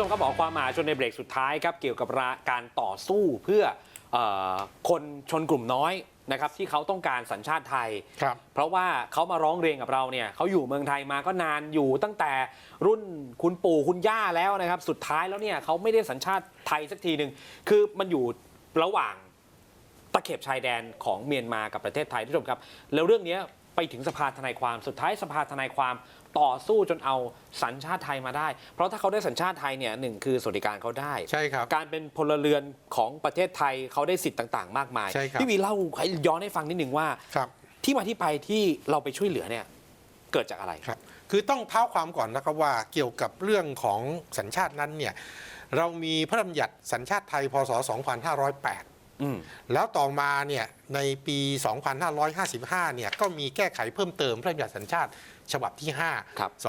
ผู้ชมครับบอกความหมายชนในเบรกสุดท้ายครับเกี่ยวกับราการต่อสู้เพื่อเออคนชนกลุ่มน้อยนะครับที่เขาต้องการสัญชาติไทยครับเพราะว่าเขามาร้องเรียนกับเราเนี่ยเขาอยู่เมืองไทยมาก็นานอยู่ตั้งแต่รุ่นคุณปู่คุณย่าแล้วนะครับ สุดท้ายแล้วเนี่ยเขาไม่ได้สัญชาติไทยสักทีหนึ่งคือมันอยู่ระหว่างตะเข็บชายแดนของเมียนมากับประเทศไทยท่านผู้ชมครับ แล้วเรื่องเนี้ยไปถึงสภาทนายความสุดท้ายสภาทนายความ ต่อสู้จนเอาสัญชาติไทยมาได้ เพราะถ้าเขาได้สัญชาติไทยเนี่ยหนึ่งคือสวัสดิการเขาได้ ใช่ครับ การเป็นพลเรือนของประเทศไทยเขาได้สิทธิ์ต่าง ๆ มากมาย ใช่ครับ พี่วีเล่าให้ย้อนให้ฟังนิดหนึ่งว่า ครับ ที่มาที่ไปที่เราไปช่วยเหลือเนี่ยเกิดจากอะไร ครับ คือต้องเท้าความก่อนนะครับว่าเกี่ยวกับเรื่องของสัญชาตินั้นเนี่ยเรามีพระราชบัญญัติสัญชาติไทยพศ 2508 อืม แล้วต่อมาเนี่ยในปี 2555 เนี่ยก็มีแก้ไขเพิ่มเติมพระราชบัญญัติสัญชาติ ฉบับที่ครับ5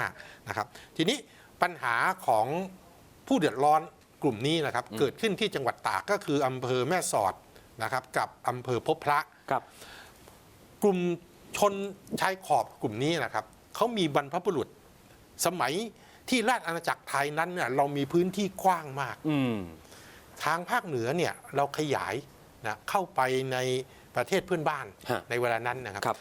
2555 นะครับ ทีนี้ปัญหาของผู้เดือดร้อนกลุ่มนี้นะครับ เกิดขึ้นที่จังหวัดตากก็คืออำเภอแม่สอดนะครับกับอำเภอพบพระครับกลุ่มชนชายขอบกลุ่มนี้นะครับเขามีบรรพบุรุษสมัยที่ราชอาณาจักรไทยนั้นเนี่ยเรามีพื้นที่กว้างมากอืมทางภาคเหนือเนี่ยเราขยายนะเข้าไปใน ประเทศเพื่อนบ้านฮะในเวลานั้นนะครับ ครับ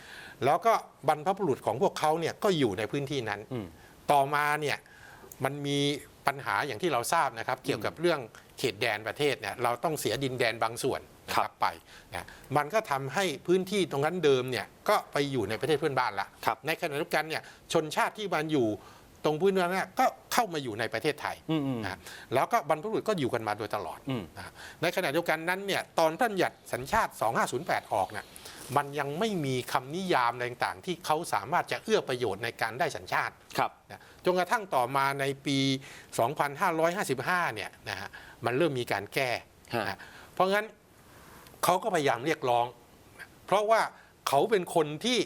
แล้วก็บรรพบุรุษของพวกเขาเนี่ยก็อยู่ในพื้นที่นั้น อืม ต่อมาเนี่ยมันมีปัญหาอย่างที่เราทราบนะครับ เกี่ยวกับเรื่องเขตแดนประเทศเนี่ยเราต้องเสียดินแดนบางส่วนนะคครัรับบไปนะมันก็ทำให้พื้นที่ตรงนั้นเดิมเนี่ยก็ไปอยู่ในประเทศเพื่อนบ้านละ ครับ ในขณะเดียวกันเนี่ยชนชาติที่มันอยู่ ตรงพื้นที่นั้นเนยก็เข้ามาอยู่ในประเทศไทยอืมอืมนะแล้วก็บรรพบุรุษก็อยู่กันมาโดยตลอดอืมนะในขณะเดียวกันนั้นเนี่ยตอนพระบัญญัติสัญชาติ 2508 ออกเนี่ยมันยังไม่มีคำนิยามอะไรต่างๆ ที่เขาสามารถจะเอื้อประโยชน์ในการได้สัญชาติครับนะจนกระทั่งต่อมาในปี 2555 เนี่ยนะฮะมันเริ่มมีการแก้ฮะนะเพราะงั้นเขาก็พยายามเรียกร้อง เพราะว่าเขาเป็นคนที่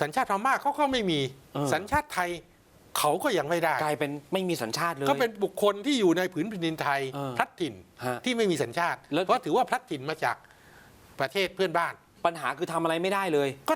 สัญชาติพม่าเขาก็ไม่มีเออสัญชาติไทย เขาก็ยังไม่ได้ กลายเป็นไม่มีสัญชาติเลย ก็เป็นบุคคลที่อยู่ในผืนแผ่นดินไทยเออพลัดถิ่นฮะที่ไม่มีสัญชาติ แล้ว เพราะถือว่าพลัดถิ่นมาจากประเทศเพื่อนบ้าน ปัญหาคือทำอะไรไม่ได้เลย ก็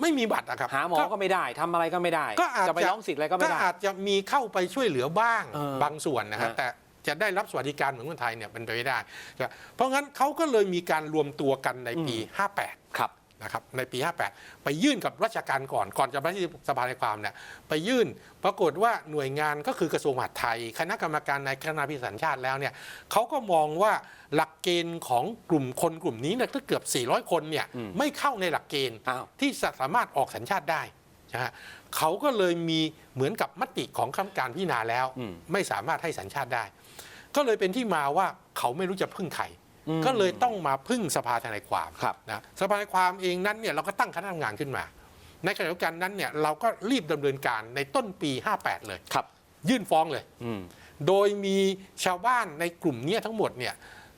ไม่มีบัตรอะครับหาหมอก็ไม่ได้ทำอะไรก็ไม่ได้ก็อาจจะไปร้องสิทธิ์อะไรก็ไม่ได้ อาจจะมีเข้าไปช่วยเหลือบ้างเออบางส่วนนะครับฮะ แต่จะได้รับสวัสดิการเหมือนคนไทยเนี่ยเป็นไปไม่ได้นะเพราะงั้นเขาก็เลยมีการรวมตัวกันในปี 58 ครับ นะครับในปี 58 ไปยื่นกับราชการก่อนก่อนจะไปที่สภาในความเนี่ยไปยื่นปรากฏว่าหน่วยงานก็คือกระทรวงมหาดไทย คณะกรรมการในคณะพิสัญชาติแล้วเนี่ยเขาก็มองว่าหลักเกณฑ์ของกลุ่มคนกลุ่มนี้เนี่ยถ้าเกือบ 400 คนเนี่ยอืมไม่เข้าในหลักเกณฑ์อ้าวที่จะสามารถออกสัญชาติได้นะฮะเขาก็เลยมีเหมือนกับมติของคณะกรรมการพิจารณาแล้วอืมไม่สามารถให้สัญชาติได้ ก็เลยเป็นที่มาว่าเขาไม่รู้จะพึ่งใครอืม ก็เลยต้องมาพึ่งสภาทนายความครับนะสภาทนายความเองนั้นเนี่ยเราก็ตั้งคณะทำงานขึ้นมา ในขณะเดียวกันนั้นเนี่ยเราก็รีบดำเนินการในต้นปี 58 เลยครับ ยื่นฟ้องเลยอืมโดยมีชาวบ้านในกลุ่มเนี้ทั้งหมดเนี่ย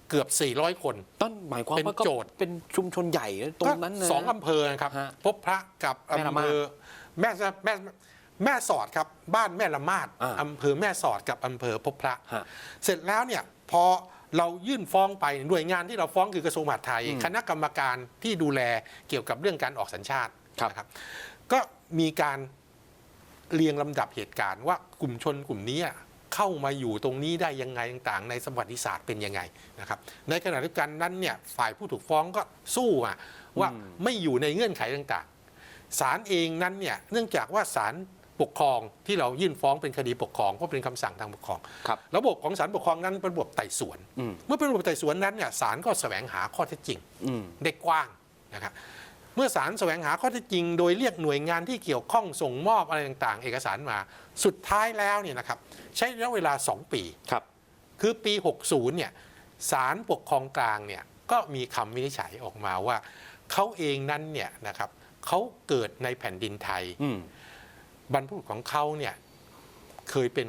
เกือบ 400 คนต้นหมายความเป็นว่าก็โจทย์เป็นชุมชนใหญ่ตรงนั้นก็นะสองอำเภอนะครับฮะพบพระกับแม่ละอำมาดเภอแม่แม่แม่สอดครับบ้านแม่ละมาดอ่าอำเภอแม่สอดกับอำเภอพบพระฮะเสร็จแล้วเนี่ยพอ เรายื่นฟ้องไปหน่วยงานที่เราฟ้องคือกระทรวงมหาดไทยอืมคณะกรรมการที่ดูแลเกี่ยวกับเรื่องการออกสัญชาติครับนะครับ ก็มีการเรียงลำดับเหตุการณ์ว่ากลุ่มชนกลุ่มนี้เข้ามาอยู่ตรงนี้ได้ยังไงต่างๆ ในสวัสดิศาสตร์เป็นยังไงนะครับ ในขณะเดียวกันนั้นเนี่ยฝ่ายผู้ถูกฟ้องก็สู้อะว่าอืมไม่อยู่ในเงื่อนไขต่างๆศาลเองนั้นเนี่ยเนื่องจากว่าศาล ปกครองที่เรายื่นฟ้องเป็นคดีปกครองเพราะเป็นคำสั่งทางปกครอง ครับ ระบบของศาลปกครองนั้นเป็นระบบไต่สวน อืม เมื่อเป็นระบบไต่สวนนั้นเนี่ยศาลก็แสวงหาข้อเท็จจริงอืม ได้กว้างนะครับ เมื่อศาลแสวงหาข้อเท็จจริง โดยเรียกหน่วยงานที่เกี่ยวข้องส่งมอบอะไรต่างๆ เอกสารมา สุดท้ายแล้วเนี่ยนะครับใช้ระยะเวลา 2 ปี ครับ คือปี 60 เนี่ยศาลปกครองกลางเนี่ยก็มีคำวินิจฉัยออกมาว่าเขาเองนั้นเนี่ยนะครับเขาเกิดในแผ่นดินไทย อืม บรรพบุรุษของเขาเนี่ยเคยเป็น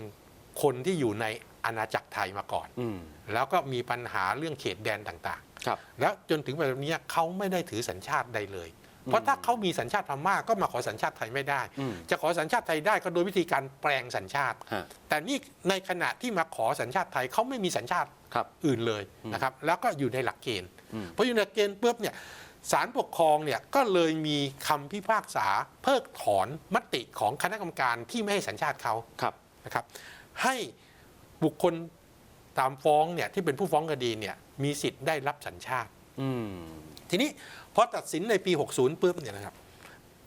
คนที่อยู่ในอาณาจักรไทยมาก่อน อืม แล้วก็มีปัญหาเรื่องเขตแดนต่างครับ ๆ แล้วจนถึงแบบนี้เขาไม่ได้ถือสัญชาติใดเลย เพราะถ้าเขามีสัญชาติพม่าก็มาขอสัญชาติไทยไม่ได้ อืม จะขอสัญชาติไทยได้ก็โดยวิธีการแปลงสัญชาติ ฮะ แต่นี่ในขณะที่มาขอสัญชาติไทยเขาไม่มีสัญชาติครับ อื่นเลยอืมนะครับ แล้วก็อยู่ในหลักเกณฑ์อืม พออยู่ในหลักเกณฑ์ปุ๊บเนี่ย ศาลปกครองเนี่ยก็เลยมีคำพิพากษาเพิกถอนมติของคณะกรรมการที่ไม่ให้สัญชาติเขาครับนะครับ ให้บุคคลตามฟ้องเนี่ยที่เป็นผู้ฟ้องคดีเนี่ยมีสิทธิ์ได้รับสัญชาติ อืมทีนี้พอตัดสินในปี 60ปุ๊บเนี่ยนะครับ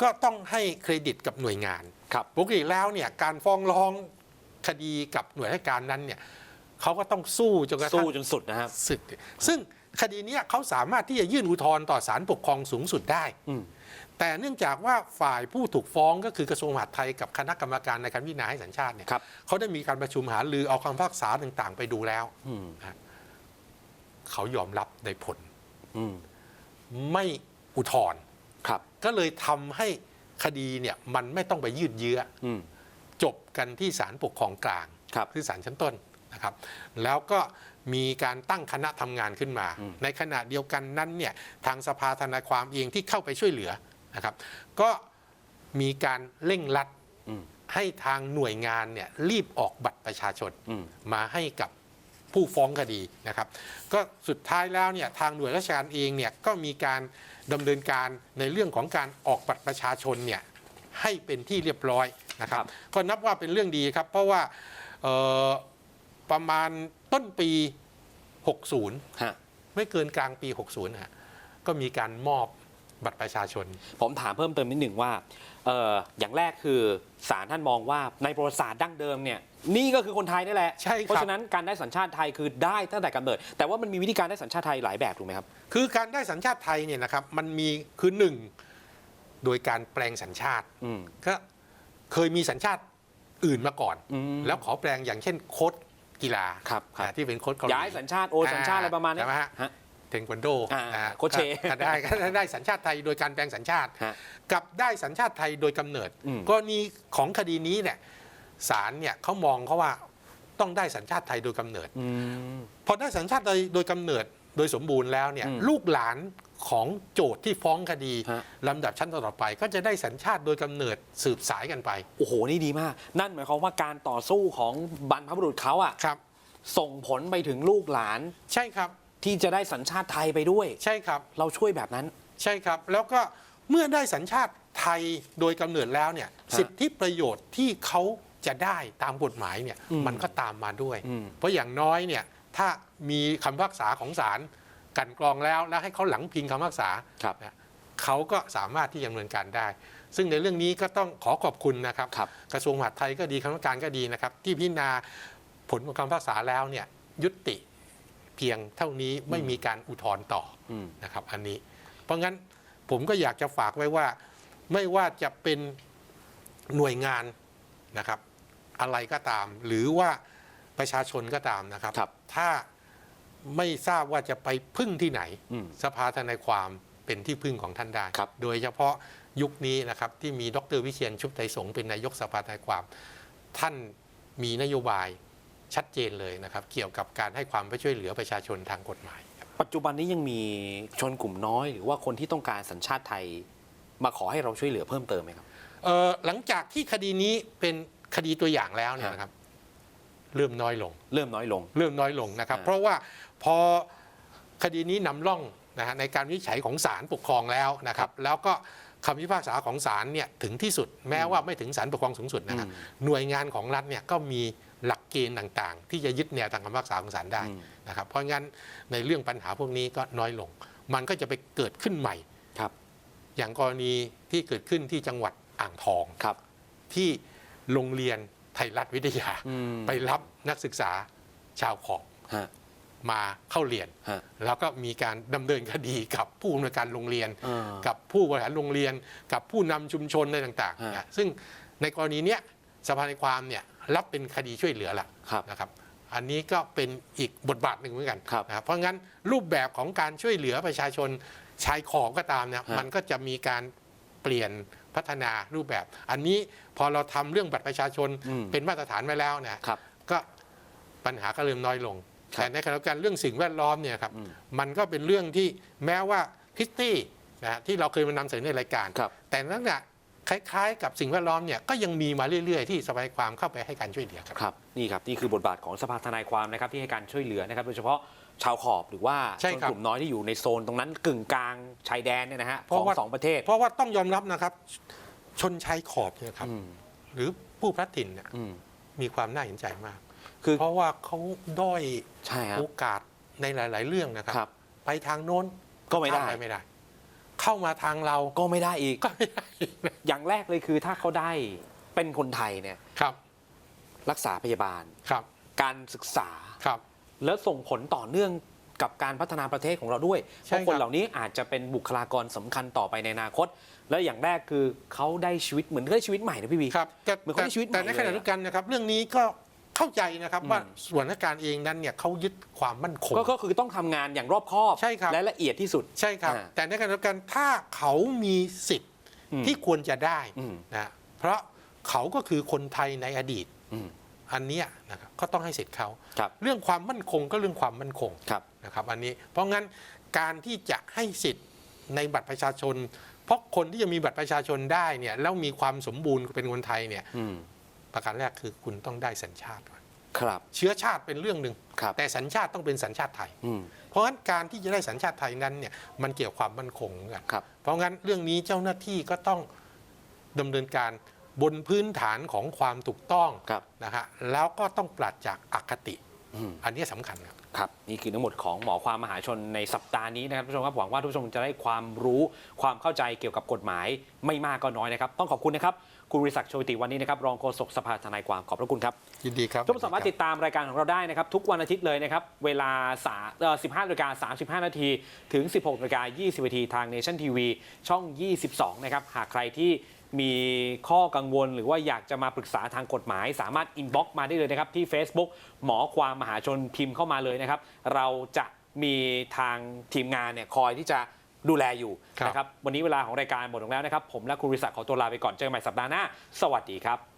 ก็ต้องให้เครดิตกับหน่วยงานครับปกติแล้วเนี่ยการฟ้องร้องคดีกับหน่วยราชการนั้นเนี่ยเขาก็ต้องสู้จนกระทั่สู้งจนสุดนะครับศึก ซึ่ง คดีเนี้ยเขาสามารถที่จะยื่นอุทธรณ์ต่อศาลปกครองสูงสุดได้อืมแต่เนื่องจากว่าฝ่ายผู้ถูกฟ้องก็คือกระทรวงมหาดไทยกับคณะกรรมการในการพิจารณาให้สัญชาติเนี่ยครับเขาได้มีการประชุมหารือเอาคำพิพากษาต่างๆ ไปดูแล้วอืมเขายอมรับในผลอืมไม่อุทธรณ์ครับก็เลยทำให้คดีเนี่ยมันไม่ต้องไปยืดเยื้ออืมจบกันที่ศาลปกครองกลางครับคือศาลชั้นต้น นะครับแล้วก็มีการตั้งคณะทำงานขึ้นมาอืมในขณะเดียวกันนั้นเนี่ยทางสภาทนายความเองที่เข้าไปช่วยเหลือนะครับก็มีการเร่งรัดอืมให้ทางหน่วยงานเนี่ยรีบออกบัตรประชาชนอืมมาให้กับผู้ฟ้องคดีนะครับ ก็สุดท้ายแล้วเนี่ยทางหน่วยราชการเองเนี่ยก็มีการดำเนินการในเรื่องของการออกบัตรประชาชนเนี่ยให้เป็นที่เรียบร้อยนะครับ ก็นับว่าเป็นเรื่องดีครับ เพราะว่าเอ่อ ประมาณต้นปี 60 ฮะ ไม่เกินกลางปี 60นะฮะก็มีการมอบบัตรประชาชน ผมถามเพิ่มเติมนิดหนึ่งว่าเอออย่างแรกคือศาลท่านมองว่าในประวัติศาสตร์ดั้งเดิมเนี่ยนี่ก็คือคนไทยนี่แหละ ใช่ครับ เพราะฉะนั้นการได้สัญชาติไทยคือได้ตั้งแต่กำเนิด แต่ว่ามันมีวิธีการได้สัญชาติไทยหลายแบบถูกไหมครับ คือการได้สัญชาติไทยเนี่ยนะครับมันมีคือหนึ่งโดยการแปลงสัญชาติ อืม ก็เคยมีสัญชาติอื่นมาก่อน อืม แล้วขอแปลงอย่างเช่นโค้ด กีฬาครับครับอ่าที่เป็นโค้ดเกาหลีย้ายสัญชาติโอนสัญชาติอะไรประมาณนี้ใช่ไหมฮะฮะ เทควันโดอ่าอ่าโค้ชเชก็ได้ก็ได้สัญชาติไทยโดยการแปลงสัญชาติ ฮะกับได้สัญชาติไทยโดยกำเนิดอืม กรณีของคดีนี้เนี่ยศาลเนี่ยเขามองเขาว่าต้องได้สัญชาติไทยโดยกำเนิด อืม พอได้สัญชาติไทยโดยกำเนิดโดยสมบูรณ์แล้วเนี่ยอืม ลูกหลาน ของโจทย์ที่ฟ้องคดีฮะ ลำดับชั้นต่อๆไป ก็จะได้สัญชาติโดยกำเนิดสืบสายกันไปโอ้โห นี่ดีมาก นั่นหมายความว่าการต่อสู้ของบรรพบุรุษเขาอะครับ ส่งผลไปถึงลูกหลานใช่ครับ ที่จะได้สัญชาติไทยไปด้วย ใช่ครับ เราช่วยแบบนั้น ใช่ครับ แล้วก็เมื่อได้สัญชาติไทยโดยกำเนิดแล้วเนี่ยฮะสิทธิประโยชน์ที่เขาจะได้ตามกฎหมายเนี่ยอืมมันก็ตามมาด้วย อืมเพราะอย่างน้อยเนี่ยถ้ามีคำพิพากษาของศาล กลันกรองแล้วแล้วให้เขาหลังพิงคำพิพากษาครับนะเขาก็สามารถที่จะดำเนินการได้ ซึ่งในเรื่องนี้ก็ต้องขอขอบคุณนะครับครับ กระทรวงมหาดไทยก็ดีคณะกรรมการก็ดีนะครับ ที่พิจารณาผลของคำพิพากษาแล้วเนี่ยยุติเพียงเท่านี้ไม่มีการอุทธรณ์ต่ออืมนะครับ อันนี้ เพราะงั้นผมก็อยากจะฝากไว้ว่า ไม่ว่าจะเป็นหน่วยงานนะครับ อะไรก็ตาม หรือว่าประชาชนก็ตามนะครับครับถ้า ไม่ทราบว่าจะไปพึ่งที่ไหนอืมสภาทนายความเป็นที่พึ่งของท่านได้ครับโดยเฉพาะยุคนี้นะครับที่มีดรวิเชียนชุบไทยสงฆ์เป็นนายกสภาทนายความ ท่านมีนโยบายชัดเจนเลยนะครับ เกี่ยวกับการให้ความช่วยเหลือประชาชนทางกฎหมายครับปัจจุบันนี้ยังมีชนกลุ่มน้อย หรือว่าคนที่ต้องการสัญชาติไทย มาขอให้เราช่วยเหลือเพิ่มเติมไหมครับเอ่อหลังจากที่คดีนี้เป็นคดีตัวอย่างแล้วเนี่ยฮะนะครับ เริ่มน้อยลง เริ่มน้อยลง เริ่มน้อยลงนะครับอ่าเพราะว่า พอคดีนี้นำร่องนะฮะในการวินิจฉัยของศาลปกครองแล้วนะครับ แล้วก็คำพิพากษาของศาลเนี่ยถึงที่สุดแม้ว่าไม่ถึงศาลปกครองสูงสุดนะครับอืมหน่วยงานของรัฐเนี่ยก็มีหลักเกณฑ์ต่างๆ ที่จะยึดแนวทางคำพิพากษาของศาลได้อืมนะครับเพราะงั้นในเรื่องปัญหาพวกนี้ก็น้อยลง มันก็จะไปเกิดขึ้นใหม่ครับ อย่างกรณีที่เกิดขึ้นที่จังหวัดอ่างทองครับ ที่โรงเรียนไทยรัฐวิทยาอืมไปรับนักศึกษาชาวขอบฮะ มาเข้าเรียนฮะแล้วก็มีการดำเนินคดีกับผู้อำนวยการโรงเรียนเออกับผู้บริหารโรงเรียน กับผู้นำชุมชนอะไรต่างฮะๆนะซึ่งในกรณีเนี้ยสภาในความเนี่ยรับเป็นคดีช่วยเหลือละครับนะครับ อันนี้ก็เป็นอีกบทบาทหนึ่งเหมือนกันครับนะครับเพราะงั้นรูปแบบของการช่วยเหลือประชาชนชายขอบก็ตามเนี่ยฮะมันก็จะมีการเปลี่ยนพัฒนารูปแบบ อันนี้พอเราทำเรื่องบัตรประชาชนอืมเป็นมาตรฐานไว้แล้วเนี่ยครับก็ปัญหาก็เริ่มน้อยลงครับ แต่ในขณะเดียวกันเรื่องสิ่งแวดล้อมเนี่ยครับอืมมันก็เป็นเรื่องที่แม้ว่าพิตตี้นะฮะที่เราเคยมานำเสนอในรายการครับแต่นั่นน่ะคล้ายๆ กับสิ่งแวดล้อมเนี่ยก็ยังมีมาเรื่อยๆ ที่สบายความเข้าไปให้การช่วยเหลือครับครับนี่ครับนี่คือบทบาทของสภาทนายความนะครับที่ให้การช่วยเหลือนะครับโดยเฉพาะชาวขอบหรือว่าใช่ชนครับกลุ่มน้อยที่อยู่ในโซนตรงนั้นกึ่งกลางชายแดนเนี่ยนะฮะเพขราะองว่าสองประเทศ เพราะว่าต้องยอมรับนะครับ ชนชายขอบเนี่ยครับอืมหรือผู้พลัดถิ่นเนี่ยอืมมีความน่าเห็นใจมาก คือเพราะว่าเขาด้อยใช่ครับ โอกาสในหลาย ๆ เรื่องนะครับครับ ไปทางโน้นก็ไม่ได้ข้าปไม่ได้ เข้ามาทางเราก็ไม่ได้อีกก็ไม่ได้อย่างแรกเลยคือถ้าเขาได้เป็นคนไทยเนี่ยครับรักษาพยาบาล ครับการศึกษา ครับ แล้วส่งผลต่อเนื่องกับการพัฒนาประเทศของเราด้วย เพใช่ราะคครันบเหล่านี้อาจจะเป็นบุคลากรสำคัญต่อไปในอนาคต แล้วอย่างแรกคือเขาได้ชีวิตเหมือนได้ชีวิตใหม่นะพี่วี ครับแต่เหมือนเขาได้ชีวิตใหม่แต่ในขณะเลยอะ เดียวกันนะครับ เรื่องนี้ก็ เข้าใจนะครับอืมว่าส่วนราชการเองนั้นเนี่ยเขายึดความมั่นคง ก็ก็คือต้องทำงานอย่างรอบคอบใช่ครับและละเอียดที่สุดใช่ครับอ่าแต่ในขณะเดียวกันถ้าเขามีสิทธิ์อืมที่ควรจะได้อืมนะเพราะเขาก็คือคนไทยในอดีตอืมอันเนี้ยนะครับก็ต้องให้สิทธิ์เขาครับเรื่องความมั่นคงก็เรื่องความมั่นคงครับนะครับอันนี้เพราะงั้นการที่จะให้สิทธิ์ในบัตรประชาชน เพราะคนที่จะมีบัตรประชาชนได้เนี่ยแล้วมีความสมบูรณ์เป็นคนไทยเนี่ยอืม ประการแรกคือคุณต้องได้สัญชาติก่อนครับ เชื้อชาติเป็นเรื่องหนึ่งครับแต่สัญชาติต้องเป็นสัญชาติไทยอืมเพราะงั้นการที่จะได้สัญชาติไทยนั้นเนี่ยมันเกี่ยวความมั่นคงเหมือนกันครับเพราะงั้นเรื่องนี้เจ้าหน้าที่ก็ต้องดำเนินการบนพื้นฐานของความถูกต้องครับนะฮะแล้วก็ต้องปราศจากอคติอืมอันนี้สำคัญครับครับนี่คือทั้งหมดของหมอความมหาชนในสัปดาห์นี้นะครับทุกผู้ชมครับหวังว่าทุกผู้ชมจะได้ความรู้ความเข้าใจเกี่ยวกับกฎหมายไม่มากก็น้อยนะครับ ต้องขอบคุณนะครับ คุณวิศักดิ์โชติวันนี้นะครับรองโฆษกสภาทนายความขอบพระคุณครับยินดีครับทุกคนสามารถติดตามรายการของเราได้นะครับ ทุกวันอาทิตย์เลยนะครับ เวลาสาเอ่อ15นาฬิกา35 นาทีถึง 16นาฬิกา20นาทีทาง Nation TV ช่อง 22 นะครับ หากใครที่มีข้อกังวลหรือว่าอยากจะมาปรึกษาทางกฎหมาย สามารถอินบ็อกมาได้เลยนะครับ ที่ Facebook หมอความมหาชนพิมพ์เข้ามาเลยนะครับ เราจะมีทางทีมงานเนี่ยคอยที่จะ ดูแลอยู่ครับนะครับวันนี้เวลาของรายการหมดลงแล้วนะครับผมและคุณวิศักดิ์ขอตัวลาไปก่อนเจอกันใหม่สัปดาห์หน้าสวัสดีครับ